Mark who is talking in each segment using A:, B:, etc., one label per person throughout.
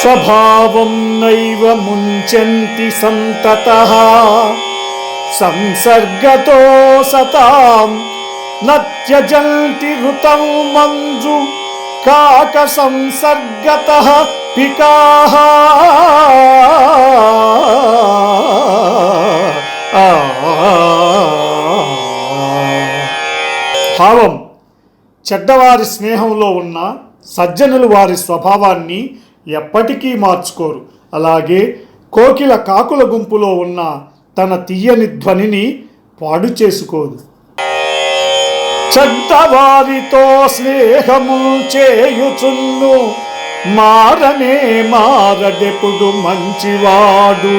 A: స్వభావం నైవ ముంచంతి సంతత. సంసర్గతో సతాం నత్యజంతి ఋతం మంజు కాక సంసర్గత పికాః. భావం చెడ్డవారి స్నేహంలో ఉన్న సజ్జనులు వారి స్వభావాన్ని ఎప్పటికీ మార్చుకోరు. అలాగే కోకిల కాకుల గుంపులో ఉన్న తన తీయని ధ్వనిని పాడు చేసుకోదు. చెడ్డవారితో స్నేహము చేయుచున్ను మారనే మారడెప్పుడు మంచివాడు.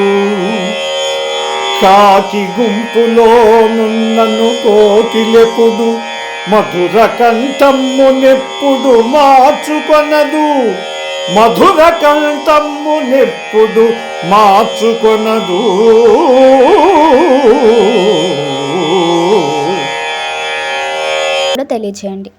A: కాకి గుంపులో నున్నను కోకిలెప్పుడు మధుర కంఠమ్మునెప్పుడు మార్చుకొనదు. మధుర కంఠము నెప్పుడు మార్చుకొనదు.
B: కూడా తెలియచేయండి.